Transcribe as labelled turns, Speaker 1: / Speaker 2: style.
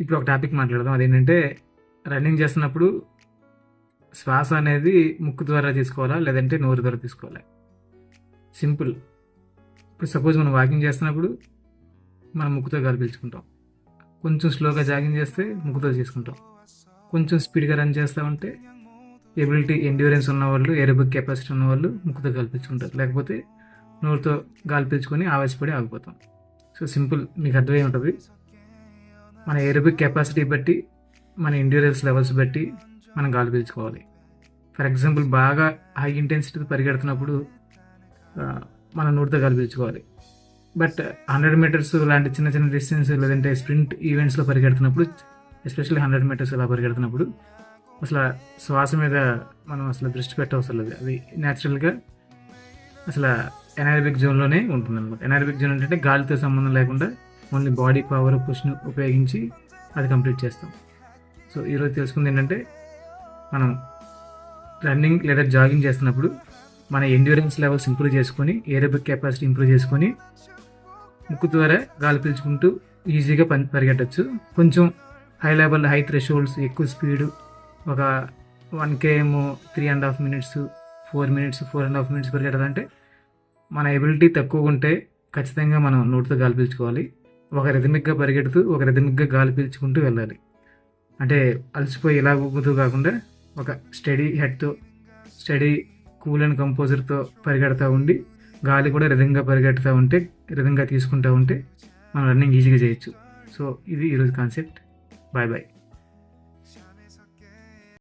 Speaker 1: ఇప్పుడు ఒక టాపిక్ మాట్లాడదాం. అదేంటంటే రన్నింగ్ చేస్తున్నప్పుడు శ్వాస అనేది ముక్కు ద్వారా తీసుకోవాలా? లేదంటే నోరు ద్వారా తీసుకోవాలా? సింపుల్. ఇప్పుడు సపోజ్ మనం వాకింగ్ చేస్తున్నప్పుడు మనం ముక్కుతో గాలి పీల్చుకుంటాం. కొంచెం స్లోగా జాగింగ్ చేస్తే ముక్కుతో తీసుకుంటాం కొంచెం స్పీడ్గా రన్ చేస్తూ ఉంటే ఎబిలిటీ ఎండ్యూరెన్స్ ఉన్న వాళ్ళు ఎరబిక్ కెపాసిటీ ఉన్న వాళ్ళు ముక్కుతో గాలి పీల్చుకుంటారు. లేకపోతే నోరుతో గాలి పీల్చుకొని ఆవేశపడి ఆగిపోతాం. So simple. మీకు అర్థమై ఉంటుంది. మన ఏరోబిక్ కెపాసిటీ బట్టి మన ఎండ్యూరెన్స్ లెవెల్స్ బట్టి మనం గాలి పీల్చుకోవాలి. ఫర్ ఎగ్జాంపుల్ బాగా హై ఇంటెన్సిటీ పరిగెడుతున్నప్పుడు మన మనం నోటితో గాలి పీల్చుకోవాలి. బట్ హండ్రెడ్ మీటర్స్ లాంటి చిన్న చిన్న డిస్టెన్స్ లేదంటే స్ప్రింట్ ఈవెంట్స్లో పరిగెడుతున్నప్పుడు ఎస్పెషల్లీ హండ్రెడ్ మీటర్స్ ఇలా పరిగెడుతున్నప్పుడు అసలు శ్వాస మీద మనం అసలు దృష్టి పెట్టవసరం లేదు. అది న్యాచురల్గా అసలు ఎనారబిక్ జోన్లోనే ఉంటుంది అనమాట ఎనారబిక్ జోన్ ఏంటంటే గాలితో సంబంధం లేకుండా ఓన్లీ బాడీ పవర్ పుష్ను ఉపయోగించి అది కంప్లీట్ చేస్తాం. సో ఈరోజు తెలుసుకుంది ఏంటంటే మనం రన్నింగ్ లేదా జాగింగ్ చేస్తున్నప్పుడు మన ఎండ్యూరెన్స్ లెవెల్స్ ఇంప్రూవ్ చేసుకొని ఏరోబిక్ కెపాసిటీ ఇంప్రూవ్ చేసుకొని ముక్కు ద్వారా గాలి పీల్చుకుంటూ ఈజీగా పని పరిగెట్టచ్చు. కొంచెం హై లెవెల్ హై థ్రెషోల్డ్స్ ఎక్కువ స్పీడ్ ఒక one KM three and half minutes four minutes four and half minutes పరిగెట్టాలంటే మన ఎబిలిటీ తక్కువ ఉంటే ఖచ్చితంగా మనం నోటితో గాలి పీల్చుకోవాలి. ఒక రిథమిక్గా పరిగెడుతూ ఒక రిథమిక్గా గాలి పీల్చుకుంటూ వెళ్ళాలి. అంటే అలసిపోయి ఇలా ఊగుతూ కాకుండా ఒక స్టడీ హెడ్తో స్టడీ కూల్ అండ్ కంపోజర్తో పరిగెడతా ఉండి గాలి కూడా రిధంగా పరిగెడుతూ ఉంటే రిధంగా తీసుకుంటూ ఉంటే మనం రన్నింగ్ ఈజీగా చేయొచ్చు. సో ఇది ఈరోజు కాన్సెప్ట్ బాయ్ బాయ్